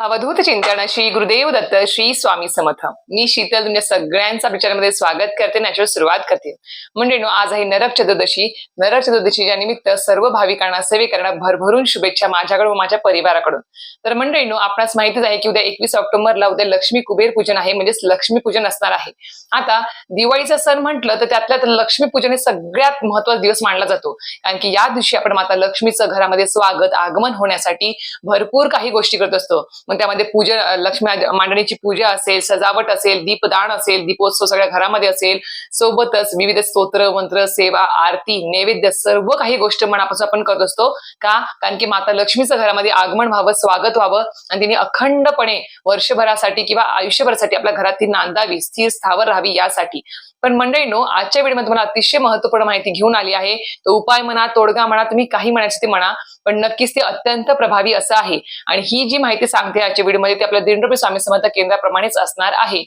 अवधूत चिंतन श्री गुरुदेव दत्त श्री स्वामी समर्थ. मी शीतल तुमच्या सगळ्यांचा विचारामध्ये स्वागत करते नॅचरल सुरुवात करते. म्हणजे आज आहे नरक चतुर्दशी. नरक चतुर्दशीच्या निमित्त सर्व भाविकांना सेवेकरांना भरभरून शुभेच्छा माझ्याकडून व माझ्या परिवाराकडून. तर मंडळीनो आपणास माहितीच आहे की उद्या एकवीस ऑक्टोबरला उद्या लक्ष्मी कुबेर पूजन आहे म्हणजेच लक्ष्मी पूजन असणार आहे. आता दिवाळीचा सण म्हटलं तर त्यातल्या लक्ष्मी पूजन हे सगळ्यात महत्त्वाचा दिवस मानला जातो. कारण की या दिवशी आपण माता लक्ष्मीचं घरामध्ये स्वागत आगमन होण्यासाठी भरपूर काही गोष्टी करत असतो. मग त्यामध्ये पूजा लक्ष्मी मांडणीची पूजा असेल सजावट असेल दीपदान असेल दीपोत्सव सगळ्या घरामध्ये असेल सोबतच विविध स्तोत्र मंत्र सेवा आरती नैवेद्य सर्व काही गोष्ट मनापासून आपण करत असतो. का? कारण की माता लक्ष्मीचं घरामध्ये आगमन व्हावं स्वागत व्हावं आणि तिने अखंडपणे वर्षभरासाठी किंवा आयुष्यभरासाठी आपल्या घरात ती नांदावी स्थिर स्थावर राहावी यासाठी. पण मंडळीनो आजच्या व्हिडिओमध्ये तुम्हाला अतिशय महत्त्वपूर्ण माहिती घेऊन आली आहे. तो उपाय म्हणा तोडगा म्हणा तुम्ही काही म्हणायचं ते म्हणा पण नक्कीच ते अत्यंत प्रभावी असं आहे. आणि ही जी माहिती सांगते आजच्या व्हिडिओमध्ये ती आपल्या दिनरूपी स्वामी समर्थ केंद्राप्रमाणेच असणार आहे.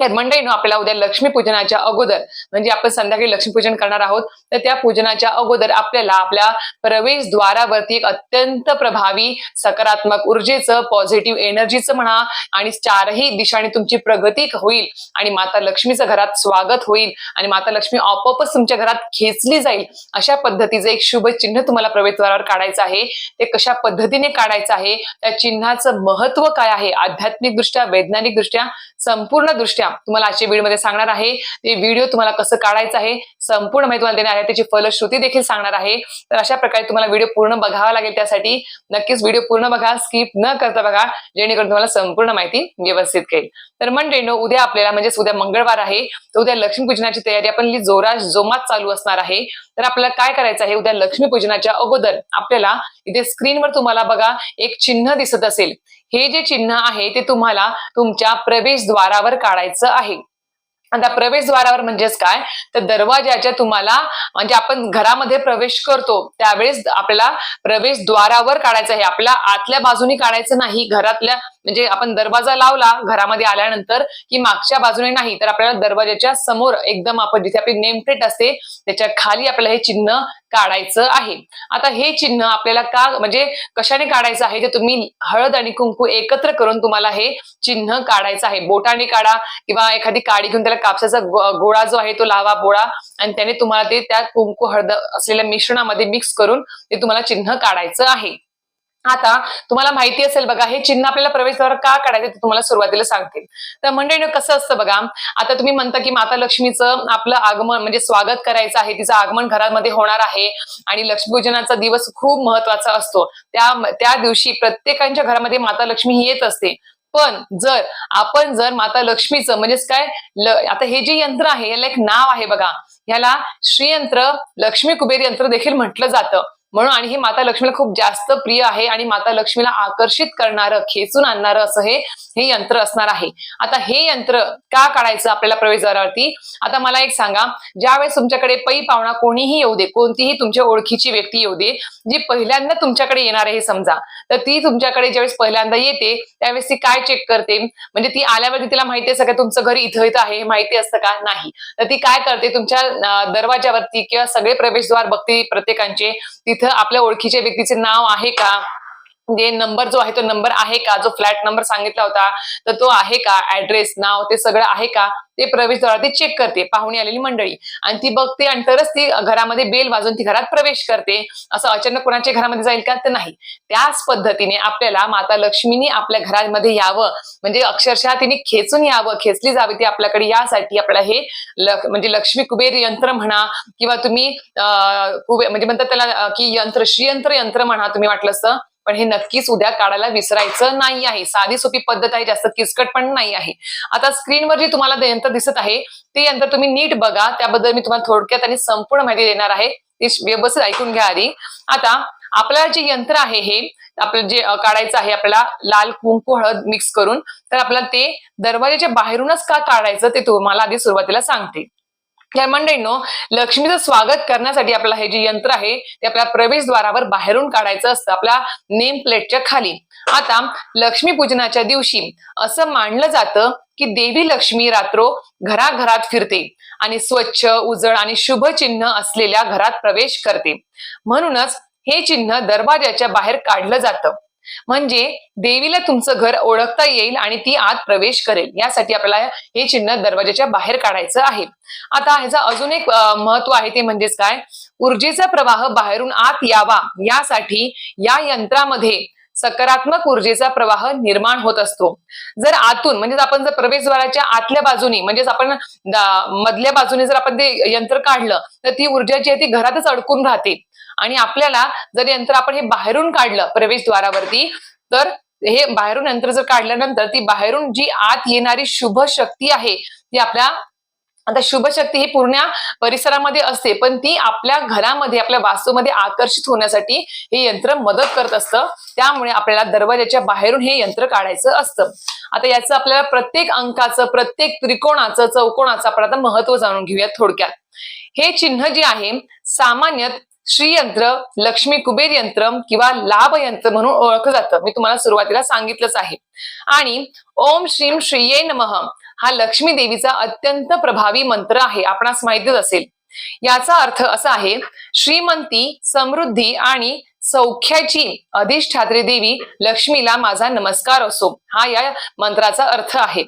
तर मंडळीनो आपल्याला उद्या लक्ष्मी पूजनाच्या अगोदर म्हणजे आपण संध्याकाळी लक्ष्मीपूजन करणार आहोत तर त्या पूजनाच्या अगोदर आपल्याला आपल्या प्रवेशद्वारावरती एक अत्यंत प्रभावी सकारात्मक ऊर्जेचं पॉझिटिव्ह एनर्जीचं म्हणा आणि चारही दिशाने तुमची प्रगती होईल. आणि माता लक्ष्मीचं घरात स्वागत होईल आणि माता लक्ष्मी आपोआपच तुमच्या घरात खेचली जाईल. अशा पद्धतीचं एक शुभ चिन्ह तुम्हाला प्रवेशद्वारावर काढायचं आहे. ते कशा पद्धतीने काढायचं आहे? त्या चिन्हाचं महत्त्व काय आहे? आध्यात्मिक दृष्ट्या वैज्ञानिक दृष्ट्या संपूर्ण तुम्हाला आजच्या व्हिडिओमध्ये सांगणार आहे. ते व्हिडिओ तुम्हाला कसं काढायचं आहे संपूर्ण माहिती तुम्हाला देणार आहे. त्याची फलश्रुती देखील सांगणार आहे. तर अशा प्रकारे तुम्हाला व्हिडिओ पूर्ण बघावा लागेल त्यासाठी. नक्कीच व्हिडिओ पूर्ण बघा स्किप न करता बघा. जेणेकरून तुम्हाला संपूर्ण माहिती व्यवस्थित कळेल. तर मंडळीनो उद्या आपल्याला म्हणजेच उद्या मंगळवार आहे. तर उद्या लक्ष्मीपूजनाची तयारी आपण जोरा जोमात चालू असणार आहे. तर आपल्याला काय करायचं आहे? उद्या लक्ष्मीपूजनाच्या अगोदर आपल्याला इथे स्क्रीनवर तुम्हाला बघा एक चिन्ह दिसत असेल. हे जे चिन्ह आहे ते तुम्हाला तुमच्या प्रवेशद्वारावर काढायचं आहे. आता प्रवेशद्वारावर म्हणजेच काय? तर दरवाजाच्या तुम्हाला म्हणजे आपण घरामध्ये प्रवेश करतो त्यावेळेस आपल्याला प्रवेशद्वारावर काढायचं आहे. आपल्या आतल्या बाजूनी काढायचं नाही घरातल्या म्हणजे आपण दरवाजा लावला घरामध्ये आल्यानंतर की मागच्या बाजूने नाही तर आपल्याला दरवाजाच्या समोर एकदम आपण जिथे आपली नेमप्लेट असते त्याच्याखाली आपल्याला हे चिन्ह काढायचं आहे. आता हे चिन्ह आपल्याला का म्हणजे कशाने काढायचं आहे? ते तुम्ही हळद आणि कुंकू एकत्र करून तुम्हाला हे चिन्ह काढायचं आहे. बोटाने काढा किंवा एखादी काडी घेऊन त्याला कापसाचा गोळा जो आहे तो लावा बोळा आणि त्याने तुम्हाला ते त्या कुंकू हळद असलेल्या मिश्रणामध्ये मिक्स करून ते तुम्हाला चिन्ह काढायचं आहे. आता तुम्हाला माहिती असेल बघा हे चिन्ह आपल्याला प्रवेशद्वार का काढायचं ते तुम्हाला सुरुवातीला सांगतील. तर मंडळी कसं असतं बघा आता तुम्ही म्हणता की माता लक्ष्मीचं आपलं आगमन म्हणजे स्वागत करायचं आहे तिचं आगमन घरामध्ये होणार आहे आणि लक्ष्मीपूजनाचा दिवस खूप महत्त्वाचा असतो. त्या त्या दिवशी प्रत्येकाच्या घरामध्ये माता लक्ष्मी ही येत असते. पण जर आपण जर माता लक्ष्मीचं म्हणजेच काय आता हे जे यंत्र आहे याला एक नाव आहे बघा. ह्याला श्रीयंत्र लक्ष्मी कुबेर यंत्र देखील म्हटलं जातं. म्हणून आणि हे माता लक्ष्मीला खूप जास्त प्रिय आहे आणि माता लक्ष्मीला आकर्षित करणारं खेचून आणणारं असं हे हे यंत्र असणार आहे. आता हे यंत्र का काढायचं आपल्याला प्रवेशद्वारावरती आता मला एक सांगा ज्यावेळेस तुमच्याकडे पै पाहुणा कोणीही येऊ दे कोणतीही तुमच्या ओळखीची व्यक्ती येऊ दे जी पहिल्यांदा तुमच्याकडे येणार आहे समजा तर ती तुमच्याकडे ज्यावेळेस पहिल्यांदा येते त्यावेळेस ती काय चेक करते? म्हणजे ती आल्यावरती तिला माहिती असं का तुमचं घर इथं इथं आहे हे माहिती असतं का? नाही. तर ती काय करते? तुमच्या दरवाजावरती किंवा सगळे प्रवेशद्वार बघते प्रत्येकांचे तिथे आपल्या ओळखीच्या व्यक्तीचे नाव आहे का? म्हणजे नंबर जो आहे तो नंबर आहे का? जो फ्लॅट नंबर सांगितला होता तर तो आहे का? ऍड्रेस नाव ते सगळं आहे का? ते प्रवेशद्वारात चेक करते पाहुणी आलेली मंडळी. आणि ती बघते आणि तरच ती घरामध्ये बेल वाजून ती घरात प्रवेश करते. असं अचानक कोणाच्या घरामध्ये जाईल का? तर नाही. त्याच पद्धतीने आपल्याला माता लक्ष्मीनी आपल्या घरामध्ये यावं. म्हणजे अक्षरशः तिने खेचून यावं. खेचली जावी ती आपल्याकडे यासाठी. आपल्याला हे म्हणजे लक्ष्मी कुबेर यंत्र म्हणा किंवा तुम्ही अं, म्हणजे म्हणतात त्याला की यंत्र श्रीयंत्र यंत्र म्हणा तुम्ही वाटलं असं पण हे नक्कीच उद्या काढायला विसरायचं नाही आहे. साधी सोपी पद्धत आहे जास्त किचकट पण नाही आहे. आता स्क्रीनवर जे तुम्हाला यंत्र दिसत आहे ते यंत्र तुम्ही नीट बघा. त्याबद्दल मी तुम्हाला थोडक्यात आणि संपूर्ण माहिती देणार आहे. ती व्यवस्थित ऐकून घ्या आधी. आता आपल्याला जे यंत्र आहे हे आपलं जे काढायचं आहे आपल्याला लाल कुंकू हळद मिक्स करून तर आपल्याला ते दरवाजाच्या बाहेरूनच का काढायचं ते तुम्हाला आधी सुरुवातीला सांगते. तर मंडळींनो लक्ष्मीचं स्वागत करण्यासाठी आपल्याला हे जे यंत्र आहे ते आपल्या प्रवेशद्वारावर बाहेरून काढायचं असतं आपल्या नेम प्लेटच्या खाली. आता लक्ष्मी पूजनाच्या दिवशी असं मानलं जातं की देवी लक्ष्मी रात्रो घराघरात फिरते आणि स्वच्छ उजळ आणि शुभ चिन्ह असलेल्या घरात प्रवेश करते. म्हणूनच हे चिन्ह दरवाजाच्या बाहेर काढलं जातं. म्हणजे देवीला तुमचं घर ओळखता येईल आणि ती आत प्रवेश करेल. यासाठी आपल्याला हे चिन्ह दरवाजाच्या बाहेर काढायचं आहे. आता ह्याचा अजून एक महत्त्व आहे ते म्हणजेच काय? ऊर्जेचा प्रवाह बाहेरून आत यावा. यासाठी या यंत्रामध्ये सकारात्मक ऊर्जेचा प्रवाह निर्माण होत असतो. जर आतून म्हणजेच आपण जर प्रवेशद्वाराच्या आतल्या बाजूनी म्हणजेच आपण मधल्या बाजूने जर आपण ते यंत्र काढलं तर ती ऊर्जा जी आहे ती घरातच अडकून राहते. आणि आपल्याला जर यंत्र आपण हे बाहेरून काढलं प्रवेशद्वारावरती तर हे बाहेरून यंत्र जर काढल्यानंतर ती बाहेरून जी आत येणारी शुभ शक्ती आहे ती आपल्या आता शुभ शक्ती ही पूर्ण परिसरामध्ये असते पण ती आपल्या घरामध्ये आपल्या वास्तूमध्ये आकर्षित होण्यासाठी हे यंत्र मदत करत असतं. त्यामुळे आपल्याला दरवाजाच्या बाहेरून हे यंत्र काढायचं असतं. आता याचं आपल्याला प्रत्येक अंकाचं प्रत्येक त्रिकोणाचं चौकोणाचं आपण आता महत्त्व जाणून घेऊयात थोडक्यात. हे चिन्ह जे आहे सामान्यतः श्रीयंत्र लक्ष्मी कुबेर यंत्र किंवा लाभ यंत्र म्हणून ओळखलं जातं. मी तुम्हाला सुरुवातीला सांगितलंच आहे. आणि ओम श्रीम श्रीये नमः. हा लक्ष्मी देवीचा अत्यंत प्रभावी मंत्र आहे. आपणास माहितीच असेल. याचा अर्थ असा आहे श्रीमंती समृद्धी आणि सौख्याची अधिष्ठात्री देवी लक्ष्मीला माझा नमस्कार असो. हा या मंत्राचा अर्थ आहे.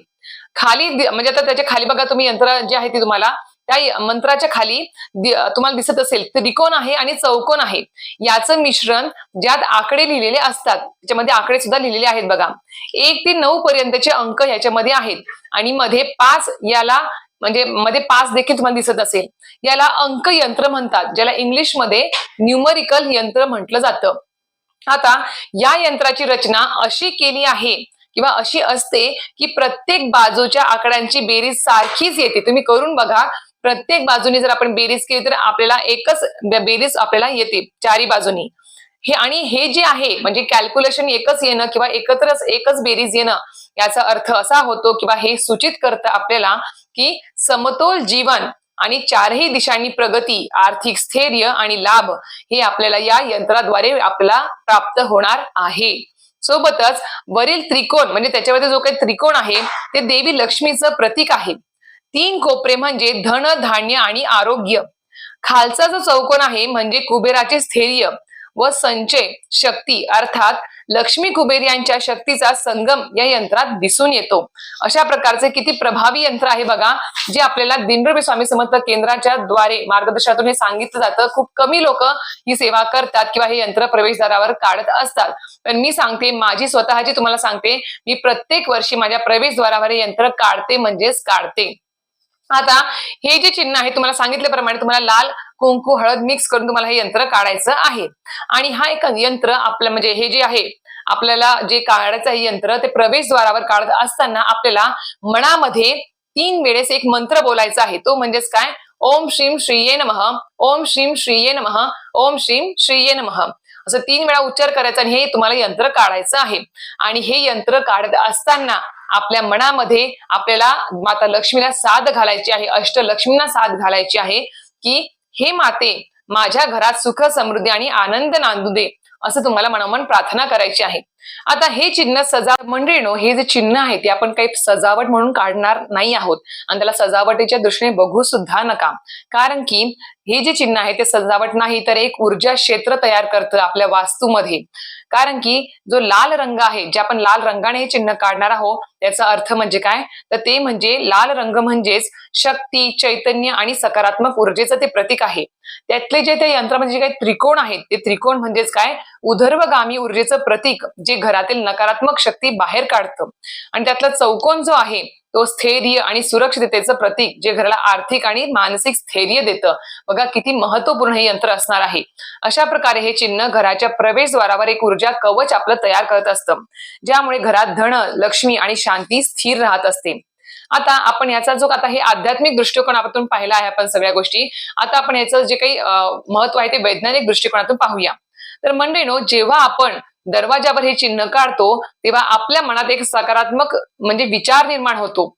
खाली म्हणजे आता त्याच्याखाली बघा तुम्ही यंत्र जे आहे ते तुम्हाला त्या मंत्राच्या खाली तुम्हाला दिसत असेल त्रिकोण आहे आणि चौकोन आहे. याचं मिश्रण ज्यात आकडे लिहिलेले असतात त्याच्यामध्ये आकडे सुद्धा लिहिलेले आहेत बघा. एक ते नऊ पर्यंतचे अंक याच्यामध्ये आहेत. आणि मध्ये पाच याला म्हणजे मध्ये पाच देखील तुम्हाला दिसत असेल. याला अंक यंत्र म्हणतात ज्याला इंग्लिशमध्ये न्यूमरिकल यंत्र म्हटलं जातं. आता या यंत्राची रचना अशी केली आहे किंवा अशी असते की प्रत्येक बाजूच्या आकड्यांची बेरीज सारखीच येते. तुम्ही करून बघा प्रत्येक बाजूनी जर आपण बेरीज केली तर आपल्याला एकच बेरीज आपल्याला येते चारी बाजूनी. हे आणि हे जे आहे म्हणजे कॅल्क्युलेशन एकच येणं किंवा एकत्रच एकच बेरीज येणं याचा अर्थ असा होतो किंवा हे सूचित करतं आपल्याला की समतोल जीवन आणि चारही दिशांनी प्रगती आर्थिक स्थैर्य आणि लाभ हे आपल्याला या यंत्राद्वारे आपल्याला प्राप्त होणार आहे. सोबतच वरील त्रिकोण म्हणजे त्याच्यामध्ये जो काही त्रिकोण आहे ते देवी लक्ष्मीचं प्रतीक आहे. तीन कोपरे म्हणजे धन धान्य आणि आरोग्य. खालचा जो चौकोन आहे म्हणजे कुबेराचे स्थैर्य व संचय शक्ती अर्थात लक्ष्मी कुबेर यांच्या शक्तीचा संगम या यंत्रात दिसून येतो. अशा प्रकारचे किती प्रभावी यंत्र आहे बघा जे आपल्याला दिनरूपी स्वामी समर्थ केंद्राच्या द्वारे मार्गदर्शनातून हे सांगितलं जातं. खूप कमी लोक ही सेवा करतात किंवा हे यंत्र प्रवेशद्वारावर काढत असतात. पण मी सांगते माझी स्वतःची तुम्हाला सांगते मी प्रत्येक वर्षी माझ्या प्रवेशद्वारावर हे यंत्र काढते म्हणजेच काढते. आता हे जे चिन्ह आहे तुम्हाला सांगितल्याप्रमाणे तुम्हाला लाल कुंकू हळद मिक्स करून तुम्हाला हे यंत्र काढायचं आहे. आणि हा एक यंत्र आपलं म्हणजे हे जे आहे आपल्याला जे काढायचं आहे यंत्र ते प्रवेशद्वारावर काढत असताना आपल्याला मनामध्ये तीन वेळेस एक मंत्र बोलायचा आहे. तो म्हणजेच काय? ओम श्रीम श्रीये नम ओम श्रीम श्रीये नम ओम श्रीम श्रीये नम. असं तीन वेळा उच्चार करायचा आणि हे तुम्हाला यंत्र काढायचं आहे. आणि हे यंत्र काढत असताना आपल्या मनामध्ये आपल्याला माता लक्ष्मीला साथ घालायची आहे अष्टलक्ष्मींना साथ घालायची आहे की हे माते माझ्या घरात सुख समृद्धी आणि आनंद नांदू दे. असं तुम्हाला मनोमन प्रार्थना करायची आहे. आता हे चिन्ह सजा मंडळीनो हे जे चिन्ह आहे ते आपण काही सजावट म्हणून काढणार नाही आहोत. आणि त्याला सजावटीच्या दृष्टीने बघू सुद्धा नका. कारण की हे जे चिन्ह आहे ते सजावट नाही तर एक ऊर्जा क्षेत्र तयार करतं आपल्या वास्तूमध्ये. कारण की जो लाल रंग आहे जे आपण लाल रंगाने हे चिन्ह काढणार आहोत त्याचा अर्थ म्हणजे काय? तर ते म्हणजे लाल रंग म्हणजेच शक्ती चैतन्य आणि सकारात्मक ऊर्जेचं ते प्रतीक आहे. त्यातले जे ते यंत्रामध्ये जे काही त्रिकोण आहेत. ते त्रिकोण म्हणजेच काय? उधर्वगामी ऊर्जेचं प्रतीक जे घरातील नकारात्मक शक्ती बाहेर काढतं. आणि त्यातला चौकोन जो आहे तो स्थैर्य आणि सुरक्षिततेचं प्रतीक जे घराला आर्थिक आणि मानसिक स्थैर्य देतं. बघा किती महत्त्वपूर्ण हे यंत्र असणार आहे. अशा प्रकारे हे चिन्ह घराच्या प्रवेशद्वारावर एक ऊर्जा कवच आपलं तयार करत असतं. ज्यामुळे घरात धन लक्ष्मी आणि शांती स्थिर राहत असते. आता आपण याचा जो आता हे आध्यात्मिक दृष्टिकोनातून पाहिला आहे आपण सगळ्या गोष्टी आता आपण याचं जे काही महत्त्व आहे ते वैज्ञानिक दृष्टिकोनातून पाहूया. तर मंडळीनो जेव्हा आपण दरवाजावर हे चिन्ह काढतो तेव्हा आपल्या मनात एक सकारात्मक म्हणजे विचार निर्माण होतो.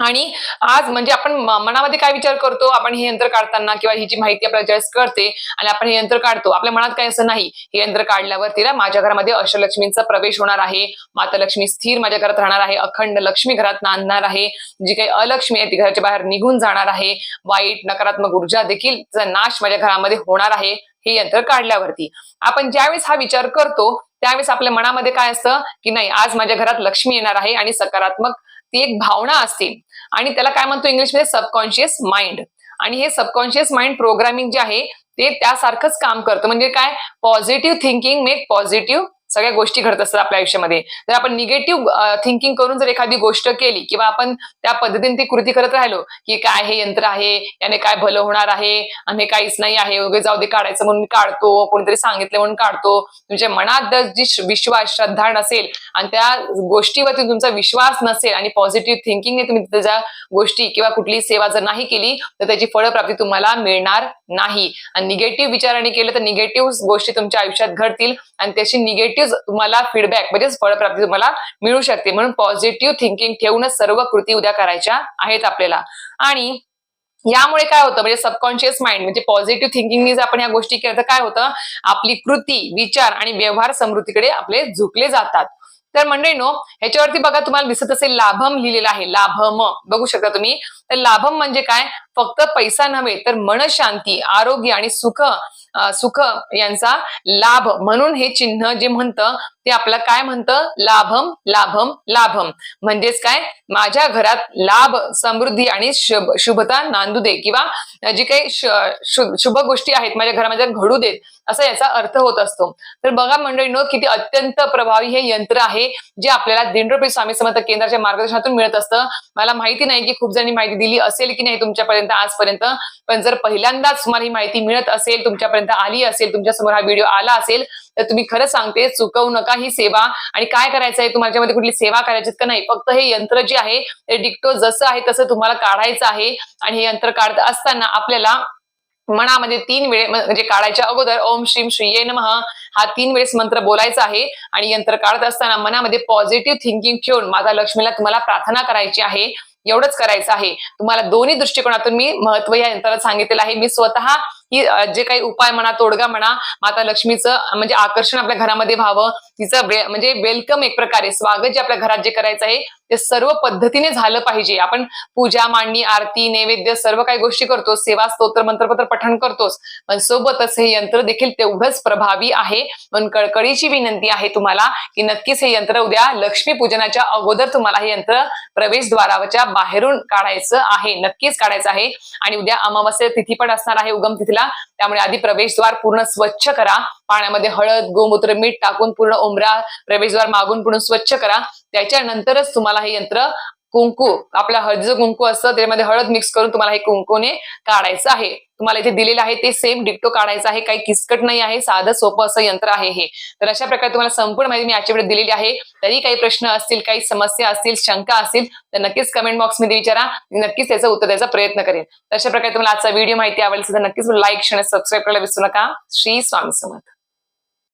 आणि आज म्हणजे आपण मनामध्ये काय विचार करतो? आपण हे यंत्र काढताना किंवा ही जी माहिती आपल्याला ज्यावेळेस कळते आणि आपण हे यंत्र काढतो आपल्या मनात काय असं नाही. हे यंत्र काढल्यावर तिला माझ्या घरामध्ये अष्टलक्ष्मींचा प्रवेश होणार आहे. माता लक्ष्मी स्थिर माझ्या घरात राहणार आहे. अखंड लक्ष्मी घरात नांदणार आहे. जी काही अलक्ष्मी आहे ती घराच्या बाहेर निघून जाणार आहे. वाईट नकारात्मक ऊर्जा देखील नाश माझ्या घरामध्ये होणार आहे हे यंत्र काढल्यावरती. आपण ज्यावेळेस हा विचार करतो त्यावेळेस आपल्या मनामध्ये काय असतं? की नाही आज माझ्या घरात लक्ष्मी येणार आहे आणि सकारात्मक ती एक भावना असते. आणि त्याला काय म्हणतो इंग्लिशमध्ये? सबकॉन्शियस माइंड आणि हे सबकॉन्शियस माइंड प्रोग्रामिंग जे आहे ते त्यासारखंच काम करतं. म्हणजे काय? पॉझिटिव्ह थिंकिंग मेक पॉझिटिव्ह सगळ्या गोष्टी घडत असतात आपल्या आयुष्यामध्ये. जर आपण निगेटिव्ह थिंकिंग करून जर एखादी गोष्ट केली किंवा आपण त्या पद्धतीने ती कृती करत राहिलो की काय हे यंत्र आहे याने काय भलं होणार आहे आणि हे काहीच नाही आहे वगैरे जाऊ दे काढायचं म्हणून मी काढतो कोणीतरी सांगितलं म्हणून काढतो. तुमच्या मनात जर जी विश्वास श्रद्धा नसेल आणि त्या गोष्टीवरती तुमचा विश्वास नसेल आणि पॉझिटिव्ह थिंकिंगने तुम्ही त्याच्या गोष्टी किंवा कुठली सेवा जर नाही केली तर त्याची फळप्राप्ती तुम्हाला मिळणार नाही. आणि निगेटिव्ह विचाराने केलं तर निगेटिव्ह गोष्टी तुमच्या आयुष्यात घडतील आणि त्याची निगेटिव्ह तुम्हाला फीडबॅक म्हणजेच फळप्राप्ती तुम्हाला मिळू शकते. म्हणून पॉझिटिव्ह थिंकिंग ठेवूनच सर्व कृती उद्या करायच्या आहेत आपल्याला. आणि यामुळे काय होतं म्हणजे सबकॉन्शियस माइंड म्हणजे पॉझिटिव्ह थिंकिंगनी जर आपण या गोष्टी केल्या तर काय होतं? आपली कृती विचार आणि व्यवहार समृद्धीकडे आपले झुकले जातात. तर मंडळीनो ह्याच्यावरती बघा तुम्हाला दिसत असेल लाभम लिहिलेलं आहे. लाभम. बघू शकता तुम्ही. तर लाभम म्हणजे काय? फक्त पैसा नव्हे तर मनशांती आरोग्य आणि सुख सुख यांचा लाभ. म्हणून हे चिन्ह जे म्हणतं ते आपलं काय म्हणतं? लाभम लाभम लाभम. म्हणजेच काय? माझ्या घरात लाभ समृद्धी आणि शुभ शुभता नांदू दे किंवा जी काही शुभ गोष्टी आहेत माझ्या घरामध्ये घडू देत असा याचा अर्थ होत असतो. तर बघा मंडळीनो किती अत्यंत प्रभावी हे यंत्र आहे जे आपल्याला दिंडोपी स्वामी समर्थ केंद्राच्या मार्गदर्शनातून मिळत असतं. मला माहिती नाही की खूप जणांनी माहिती दिली असेल की नाही तुमच्यापर्यंत. आजपर्यंत पण जर पहिल्यांदाच तुम्हाला ही माहिती मिळत असेल तुमच्यापर्यंत आली असेल तुमच्यासमोर हा व्हिडिओ आला असेल तर तुम्ही खरं सांगते चुकवू नका ही सेवा. आणि काय करायचं आहे तुम्हाला कुठली सेवा करायची का नाही. फक्त हे यंत्र जे आहे ते डिक्टो जसं आहे तसं तुम्हाला काढायचं आहे. आणि हे यंत्र काढत असताना आपल्याला मनामध्ये तीन वेळे म्हणजे काढायच्या अगोदर ओम श्रीम श्रीये नमः हा तीन वेळेस मंत्र बोलायचा आहे. आणि यंत्र काढत असताना मनामध्ये पॉझिटिव्ह थिंकिंग ठेवून माझा लक्ष्मीला तुम्हाला प्रार्थना करायची आहे. एवढंच करायचं आहे. तुम्हाला दोन्ही दृष्टिकोनातून मी महत्त्व या यंत्राला सांगितलेलं आहे. मी स्वतः की जे काही उपाय म्हणा तोडगा म्हणा माता लक्ष्मीचं म्हणजे आकर्षण आपल्या घरामध्ये व्हावं तिचं म्हणजे वेलकम एक प्रकारे स्वागत जे आपल्या घरात जे करायचं आहे ते सर्व पद्धतीने झालं पाहिजे. आपण पूजा मांडणी आरती नैवेद्य सर्व काही गोष्टी करतो सेवा स्तोत्र मंत्रपत्र पठण करतोच. पण सोबतच हे यंत्र देखील तेवढंच प्रभावी आहे. पण कळकळीची विनंती आहे तुम्हाला की नक्कीच हे यंत्र उद्या लक्ष्मी पूजनाच्या अगोदर तुम्हाला हे यंत्र प्रवेशद्वाराच्या बाहेरून काढायचं आहे. नक्कीच काढायचं आहे. आणि उद्या अमावस्या तिथी पण असणार आहे उगम तिथीला. त्यामुळे आधी प्रवेशद्वार पूर्ण स्वच्छ करा. पाण्यामध्ये हळद गोमूत्र मीठ टाकून पूर्ण उमरा प्रवेशद्वार मागून पूर्ण स्वच्छ करा. त्याच्यानंतरच तुम्हाला हे यंत्र कुंकू आपला हळदीचं कुंकू असतं त्याच्यामध्ये हळद मिक्स करून तुम्हाला हे कुंकूने काढायचं आहे. तुम्हाला इथे दिलेलं आहे ते सेम डिप्टो काढायचं आहे काही किसकट नाही आहे साधं सोपं असं यंत्र आहे हे. तर अशा प्रकारे तुम्हाला संपूर्ण माहिती मी आजच्या वेळेस दिलेली आहे. तरी काही प्रश्न असतील काही समस्या असतील शंका असतील तर नक्कीच कमेंट बॉक्समध्ये विचारा. मी नक्कीच त्याचं उत्तर द्यायचा प्रयत्न करेन. तर अशा प्रकारे तुम्हाला आजचा व्हिडिओ माहिती आवडली तर नक्कीच लाईक शेअर सबस्क्राईब करायला विसरू नका. श्री स्वामी समर्थ.